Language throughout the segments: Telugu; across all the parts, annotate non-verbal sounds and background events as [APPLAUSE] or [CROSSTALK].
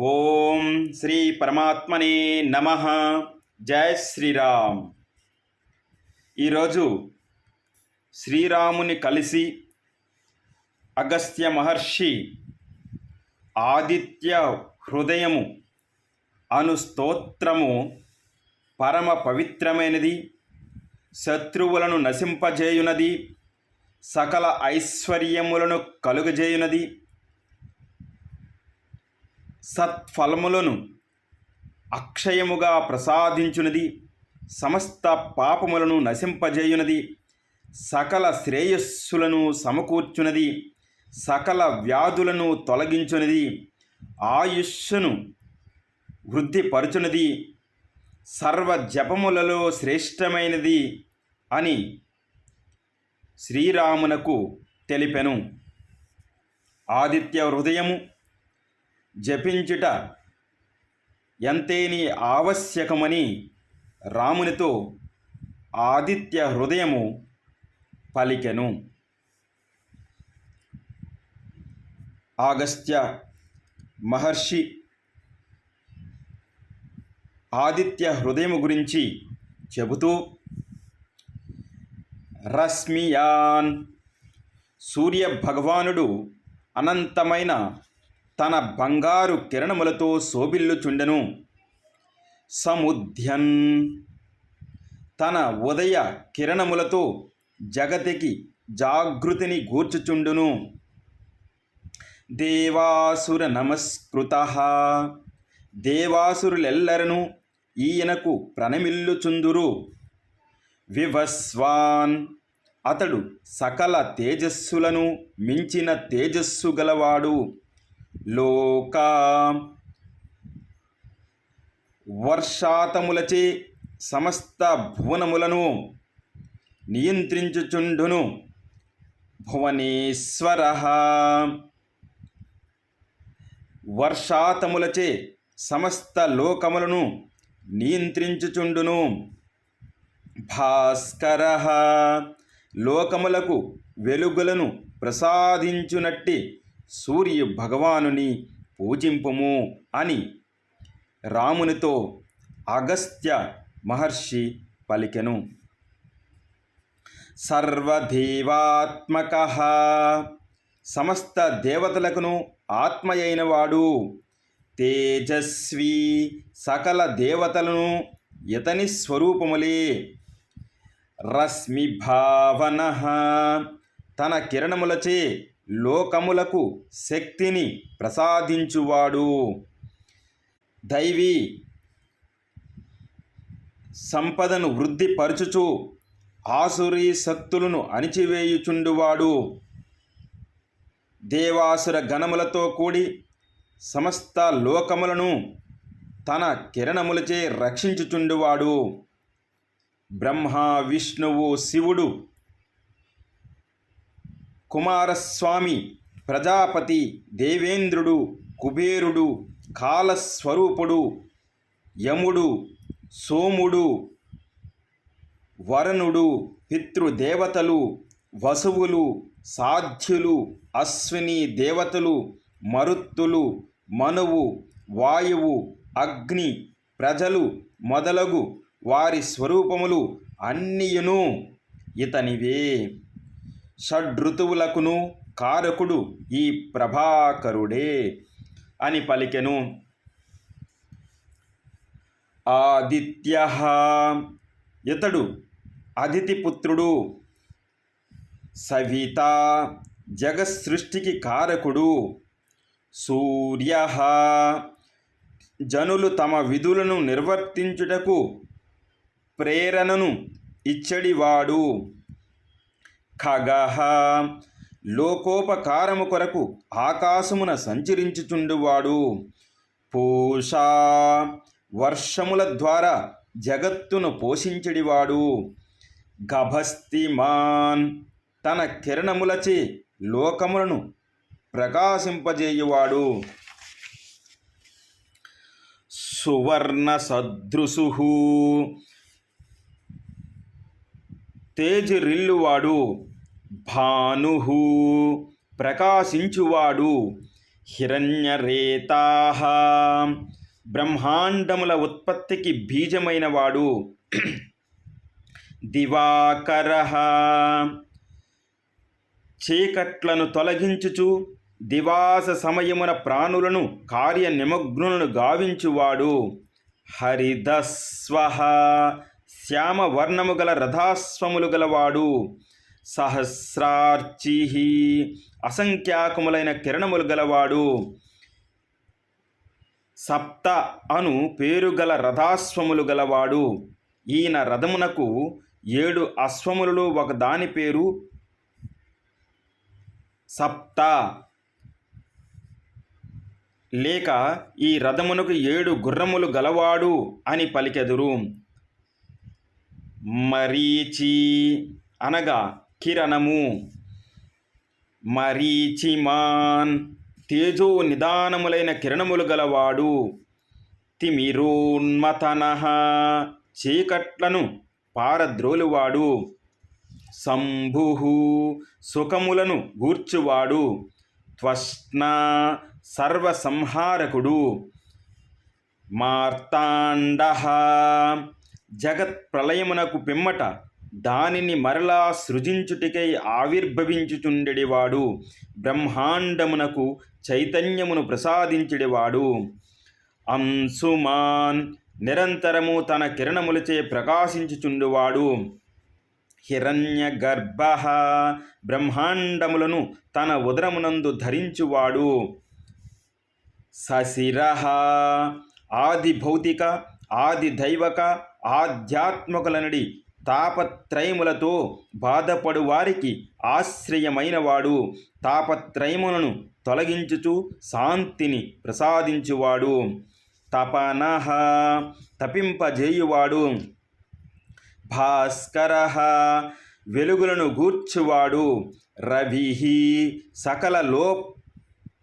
ఓం శ్రీ పరమాత్మనే నమ. జయ శ్రీరామ్. ఈరోజు శ్రీరాముని కలిసి అగస్త్య మహర్షి ఆదిత్య హృదయము అను స్తోత్రము పరమ పవిత్రమైనది శత్రువులను నశింపజేయునది సకల ఐశ్వర్యములను కలుగజేయునది సత్ఫలములను అక్షయముగా ప్రసాదించునది సమస్త పాపములను నశింపజేయునది సకల శ్రేయస్సులను సమకూర్చునది సకల వ్యాధులను తొలగించునది ఆయుష్ను వృద్ధిపరచునది సర్వ జపములలో శ్రేష్టమైనది అని శ్రీరామునకు తెలిపెను. ఆదిత్య హృదయము జపించుట ఎంతేని ఆవశ్యకమని రామునితో ఆదిత్య హృదయము పలికెను. ఆగస్త్య మహర్షి ఆదిత్య హృదయము గురించి చెబుతూ రశ్మియాన్ సూర్య భగవానుడు అనంతమైన తన బంగారు కిరణములతో శోభిల్లుచుండెను. సముద్యన్ తన ఉదయ కిరణములతో జగతికి జాగృతిని గూర్చుచుండును. దేవాసుర నమస్కృత. దేవాసురులెల్లరను ఈయనకు ప్రణమిల్లుచుందురు. వివస్వాన్ అతడు సకల తేజస్సులను మించిన తేజస్సు గలవాడు. లోకా. వర్షాతములచే సమస్త భువనములను నియంత్రించుచుండును. భువనేశ్వర. వర్షాతములచే సమస్త లోకములను నియంత్రించుచుండును. భాస్కర. లోకములకు వెలుగులను ప్రసాదించునట్టి సూర్య భగవానుని పూజింపుము అని రామునితో అగస్త్య మహర్షి పలికెను. సర్వదేవాత్మక. సమస్త దేవతలకును ఆత్మయైనవాడు తేజస్వి సకల దేవతలను ఇతని స్వరూపములే. రశ్మి భావన తన కిరణములచే లోకములకు శక్తిని ప్రసాదించువాడు. దైవీ సంపదను వృద్ధిపరచుచు ఆసురీ శక్తులను అణిచివేయుచుండువాడు. దేవాసుర గణములతో కూడి సమస్త లోకములను తన కిరణములచే రక్షించుచుండువాడు. బ్రహ్మ విష్ణువు శివుడు కుమారస్వామి ప్రజాపతి దేవేంద్రుడు కుబేరుడు కాలస్వరూపుడు యముడు సోముడు వరుణుడు పితృదేవతలు వసువులు సాధ్యులు అశ్విని దేవతలు మరుత్తులు మనువు వాయువు అగ్ని ప్రజలు మొదలగు వారి స్వరూపములు అన్నియును ఇతనివే. షడ్ఋతువులకును కారకుడు ఈ ప్రభాకరుడే అని పలికెను. ఆదిత్య ఇతడు అదితిపుత్రుడు సవిత జగసృష్టికి కారకుడు సూర్య జనులు తమ విధులను నిర్వర్తించుటకు ప్రేరణను ఇచ్చడివాడు. ఖగహ లోకోపకారము కొరకు ఆకాశమున సంచరించుచుండువాడు. పూషా వర్షముల ద్వారా జగత్తును పోషించడివాడు. గభస్తిమాన్ తన కిరణములచే లోకములను ప్రకాశింపజేయువాడు. సువర్ణ సదృశు తేజిరిల్లువాడు. భాను ప్రకాశించువాడు హిరణ్యరేతాహ. బ్రహ్మాండముల ఉత్పత్తికి బీజమైన వాడు [CLEARS THROAT] దివాకర. చీకట్లను తొలగించుచు దివాస సమయమున ప్రాణులను కార్య నిమగ్నులను గావించువాడు హరిదస్వ శ్యామవర్ణము గల రథాస్వములు గలవాడు సహస్రార్చి. అసంఖ్యాకములైన కిరణములు గలవాడు సప్త అను పేరు గల రథాశ్వములు గలవాడు. ఈయన రథమునకు ఏడు అశ్వములలో ఒక దాని పేరు సప్త. లేక ఈ రథమునకు ఏడు గుర్రములు గలవాడు అని పలికెదురు. మరీచి అనగా కిరణము మరీచిమాన్. తేజో నిదానములైన కిరణములు గలవాడు తిమిరోన్మతన చీకట్లను పారద్రోలువాడు శంభు సుఖములను గూర్చువాడు త్వష్ణ సర్వసంహారకుడు మార్తాండ. జగత్ ప్రళయమునకు పిమ్మట దానిని మరలా సృజించుటికై ఆవిర్భవించుచుండెడివాడు. బ్రహ్మాండమునకు చైతన్యమును ప్రసాదించెడివాడు. అంశుమాన్ నిరంతరము తన కిరణములచే ప్రకాశించుచుండువాడు. హిరణ్య గర్భ బ్రహ్మాండములను తన ఉదరమునందు ధరించువాడు. సశిర ఆది భౌతిక ఆది దైవక ఆధ్యాత్మకులనడి తాపత్రయములతో బాధపడు వారికి ఆశ్రయమైనవాడు. తాపత్రయములను తొలగించుచు శాంతిని ప్రసాదించువాడు. తపనహ తపింపజేయువాడు. భాస్కర వెలుగులను గూర్చువాడు. రవి సకల లో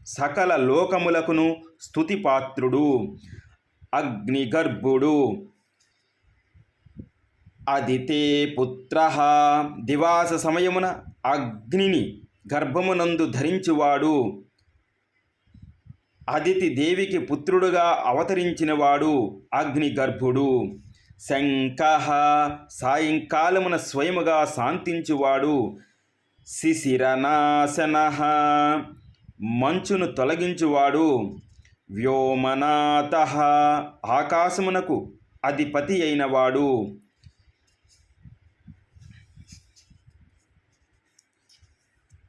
సకల లోకములకును స్తుతిపాత్రుడు. అగ్నిగర్భుడు. అదితే పుత్ర. దివాస సమయమున అగ్నిని గర్భమునందు ధరించువాడు. అదితి దేవికి పుత్రుడుగా అవతరించినవాడు అగ్నిగర్భుడు శంఖ. సాయంకాలమున స్వయముగా శాంతించువాడు. శిశిరనాశన. మంచును తొలగించువాడు. వ్యోమనాథ. ఆకాశమునకు అధిపతి అయినవాడు.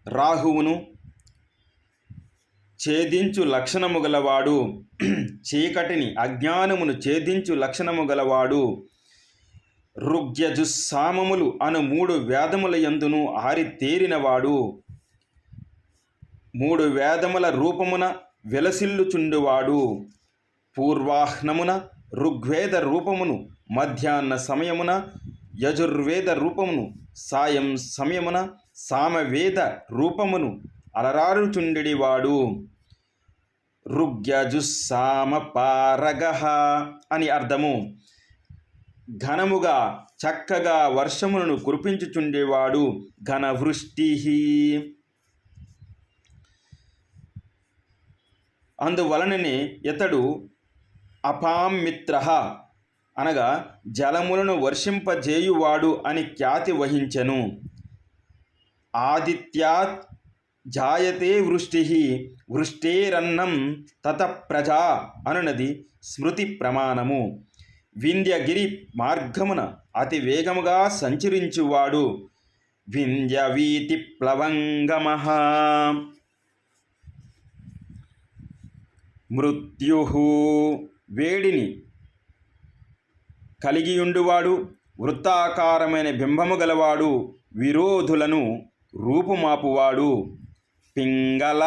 రాహువును ఛేదించు లక్షణము గలవాడు చీకటిని అజ్ఞానమును ఛేదించు లక్షణము గలవాడు. ఋగ్యజుస్సామములు అను మూడు వేదముల యందును ఆరితేరినవాడు. మూడు వేదముల రూపమున వెలసిల్లుచుండువాడు. పూర్వాహ్నమున ఋగ్వేద రూపమును మధ్యాహ్న సమయమున యజుర్వేద రూపమును సాయం సమయమున సామవేద రూపమును అలరారుచుండెడివాడు. ఋగ్యజుస్సామ పారగహ అని అర్థము. ఘనముగా చక్కగా వర్షములను కురిపించుచుండేవాడు ఘనవృష్టి అందువలననే ఇతడు అపామిత్ర అనగా జలములను వర్షింపజేయువాడు అని ఖ్యాతి వహించెను. ఆదిత్యాత్ జాయతే వృష్టి వృష్టేరన్నం తత ప్రజా అనునది స్మృతి ప్రమాణము. వింధ్యగిరి మార్గమున అతి వేగముగా సంచరించువాడు. వింధ్యవీతి ప్లవంగమ మృత్యు వేడిని కలిగియుండువాడు వృత్తాకారమైన బింబము గలవాడు విరోధులను రూపుమాపువాడు. పింగళ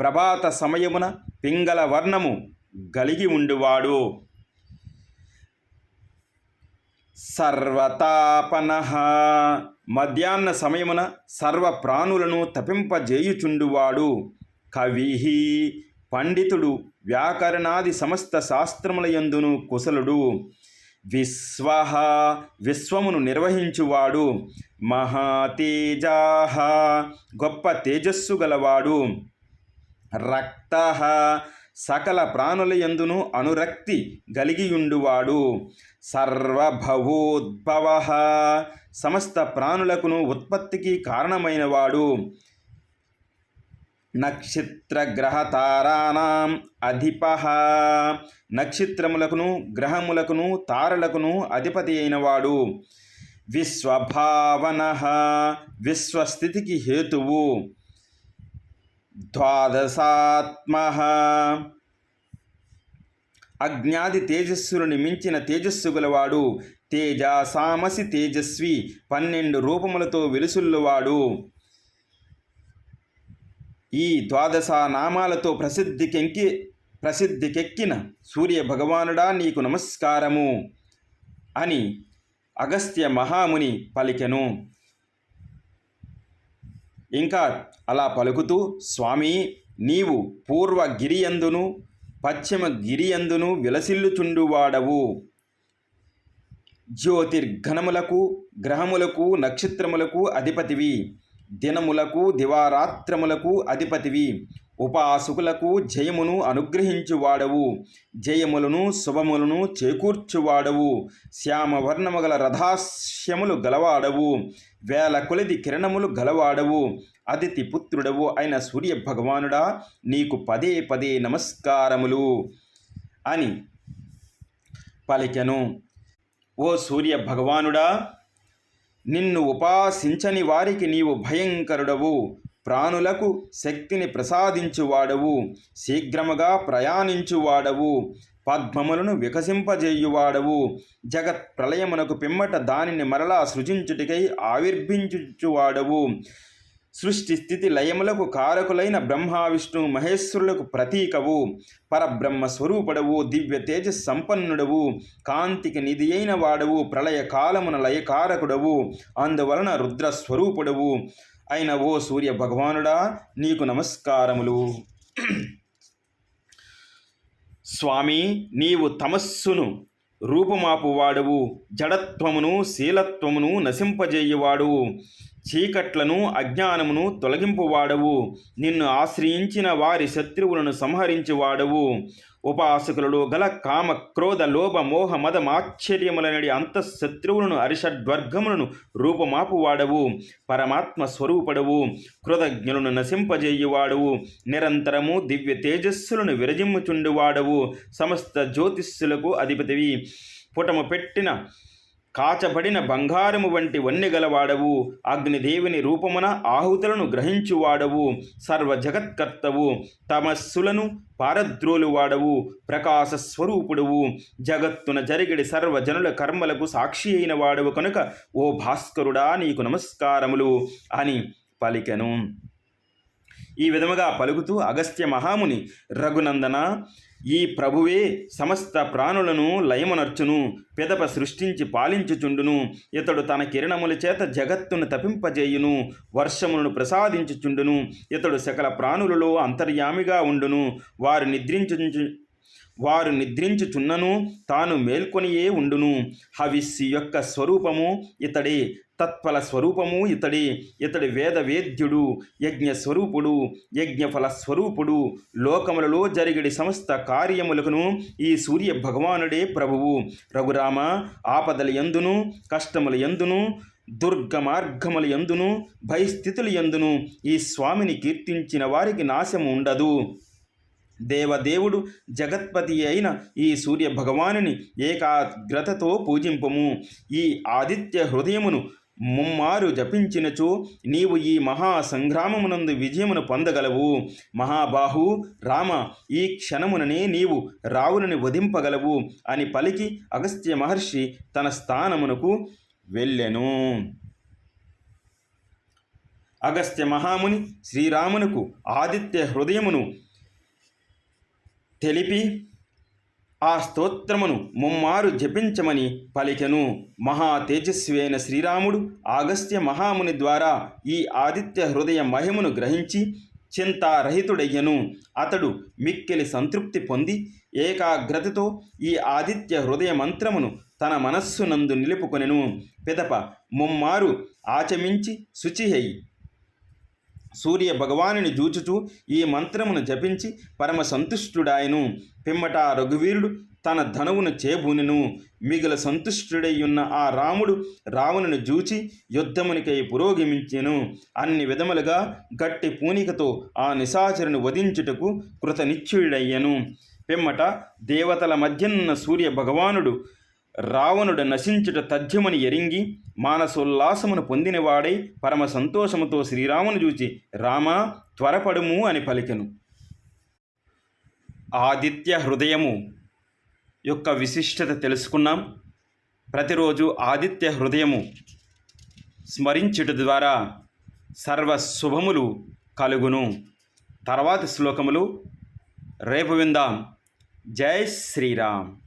ప్రభాత సమయమున పింగళ వర్ణము గలిగి ఉండువాడు. సర్వతాపన. మధ్యాహ్న సమయమున సర్వ ప్రాణులను తపింపజేయుచుండువాడు. కవి పండితుడు వ్యాకరణాది సమస్త శాస్త్రముల యందును కుశలుడు. విశ్వ విశ్వమును నిర్వహించువాడు. మహాతేజా. గొప్ప తేజస్సు గలవాడు. రక్త. సకల ప్రాణుల యందును అనురక్తి గలిగియుండువాడు. సర్వభవోద్భవ సమస్త ప్రాణులకును ఉత్పత్తికి కారణమైనవాడు. నక్షత్రగ్రహతారాణం అధిప. నక్షత్రములకును గ్రహములకును తారలకును అధిపతి అయినవాడు. విశ్వభావన విశ్వస్థితికి హేతువు. ద్వాదశాత్మ. అజ్ఞాది తేజస్సులను మించిన తేజస్సు గలవాడు తేజ సామసి తేజస్వి పన్నెండు రూపములతో వెలుసుల్లువాడు. ఈ ద్వాదశ నామాలతో ప్రసిద్ధికెంకి ప్రసిద్ధికెక్కిన సూర్య భగవానుడా నీకు నమస్కారము అని అగస్త్య మహాముని పలికెను. ఇంకా అలా పలుకుతూ స్వామి నీవు పూర్వ గిరియందును పశ్చిమ గిరియందును విలసిల్లుచుండువాడవు. జ్యోతిర్ఘనములకు గ్రహములకు నక్షత్రములకు అధిపతివి. దినములకు దివారాత్రములకు అధిపతివి. ఉపాసకులకు జయమును అనుగ్రహించువాడవు. జయములను శుభములను చేకూర్చువాడవు. శ్యామవర్ణము గల రథాస్యములు గలవాడవు. వేల కొలిది కిరణములు గలవాడవు. అదితి పుత్రుడవు అయిన సూర్య భగవానుడా నీకు పదే పదే నమస్కారములు అని పలికెను. ఓ సూర్య భగవానుడా నిన్ను ఉపాసించని వారికి నీవు భయంకరుడవు. ప్రాణులకు శక్తిని ప్రసాదించువాడవు శీఘ్రముగా ప్రయాణించువాడవు పద్మములను వికసింపజేయువాడవు. జగత్ ప్రళయమునకు పిమ్మట దానిని మరలా సృజించుటికై ఆవిర్భించువాడవు సృష్టి స్థితి లయములకు కారకులైన బ్రహ్మ విష్ణు మహేశ్వరులకు ప్రతీకవు. పరబ్రహ్మ స్వరూపుడవు దివ్య తేజ సంపన్నుడవు. కాంతికి నిధి అయిన వాడవు ప్రళయ కాలమున లయకారకుడవు. అందువలన రుద్రస్వరూపుడవు అయిన ఓ సూర్య భగవానుడా నీకు నమస్కారములు. స్వామి నీవు తమస్సును రూపుమాపువాడవు జడత్వమును శీలత్వమును నశింపజేయువాడువు చీకట్లను అజ్ఞానమును తొలగింపువాడవు నిన్ను ఆశ్రయించిన వారి శత్రువులను సంహరించువాడవు. ఉపాసకులలో గల కామ క్రోధ లోభ మోహ మద మాశ్చర్యములనడి అంతఃశత్రువులను అరిషడ్వర్గములను రూపమాపువాడవు. పరమాత్మ స్వరూపడవు. కృతజ్ఞులను నశింపజేయువాడవు. నిరంతరము దివ్య తేజస్సులను విరజిమ్ముచుండువాడవు. సమస్త జ్యోతిస్సులకు అధిపతివి. పుటము పెట్టిన కాచబడిన బంగారము వంటి వన్నె గలవాడవు. అగ్నిదేవుని రూపమున ఆహుతులను గ్రహించువాడవు. సర్వ జగత్కర్తవు తమస్సులను పారద్రోలువాడవు. ప్రకాశ స్వరూపుడువు జగత్తున జరిగిడి సర్వజనుల కర్మలకు సాక్షి అయిన వాడవు కనుక ఓ భాస్కరుడా నీకు నమస్కారములు అని పలికెను. ఈ విధముగా పలుకుతూ అగస్త్య మహాముని రఘునందన ఈ ప్రభువే సమస్త ప్రాణులను లయమునర్చును పెదప సృష్టించి పాలించుచుండును. ఇతడు తన కిరణముల చేత జగత్తును తపింపజేయును వర్షములను ప్రసాదించుచుండును. ఇతడు సకల ప్రాణులలో అంతర్యామిగా ఉండును. వారు నిద్రించు వారు నిద్రించుచున్నను తాను మేల్కొనియే ఉండును. హవిస్సి యొక్క స్వరూపము ఇతడే తత్ఫల స్వరూపము ఇతడే ఇతడి వేద వేద్యుడు యజ్ఞ స్వరూపుడు యజ్ఞఫల స్వరూపుడు లోకములలో జరిగిడి సమస్త కార్యములకును ఈ సూర్య భగవానుడే ప్రభువు. రఘురామ ఆపదల ఎందును కష్టముల ఎందును దుర్గ మార్గముల ఎందును భయస్థితుల ఎందును ఈ స్వామిని కీర్తించిన వారికి నాశము ఉండదు. దేవదేవుడు జగత్పతి అయిన ఈ సూర్య భగవానుని ఏకాగ్రతతో పూజింపము. ఈ ఆదిత్య హృదయమును ముమ్మారు జపించినచో నీవు ఈ మహా సంగ్రామమునందు విజయమును పొందగలవు. మహాబాహు రామ ఈ క్షణముననే నీవు రావులని వధింపగలవు అని పలికి అగస్త్య మహర్షి తన స్థానమునకు వెళ్ళెను. అగస్త్య మహాముని శ్రీరామునకు ఆదిత్య హృదయమును తెలిపి ఆ స్తోత్రమును ముమ్మారు జపించమని పలికెను. మహా తేజస్వి అయిన శ్రీరాముడు ఆగస్త్య మహాముని ద్వారా ఈ ఆదిత్య హృదయ మహిమను గ్రహించి చింతారహితుడయ్యను. అతడు మిక్కిలి సంతృప్తి పొంది ఏకాగ్రతతో ఈ ఆదిత్య హృదయ మంత్రమును తన మనస్సునందు నిలుపుకొనెను. పిదప ముమ్మారు ఆచమించి శుచిహై సూర్య భగవానుని జూచుచూ ఈ మంత్రమును జపించి పరమ సంతుష్టుడాయను. పిమ్మట రఘువీరుడు తన ధనువును చేబూనెను. మిగిల సంతుష్టుడయ్యున్న ఆ రాముడు రావణుని జూచి యుద్ధమునికై పురోగమించెను. అన్ని విధములుగా గట్టి పూనికతో ఆ నిశాచరుని వధించుటకు కృతనిశ్చయుడయ్యను. పిమ్మట దేవతల మధ్యనున్న సూర్య భగవానుడు రావణుడు నశించుట తథ్యమని ఎరింగి మానసోల్లాసమును పొందినవాడై పరమ సంతోషముతో శ్రీరామును చూచి రామా త్వరపడుము అని పలికెను. ఆదిత్య హృదయము యొక్క విశిష్టత తెలుసుకున్నాం. ప్రతిరోజు ఆదిత్య హృదయము స్మరించుట ద్వారా సర్వ శుభములు కలుగును. తర్వాతి శ్లోకములు రేపు విందాం. జై శ్రీరామ్.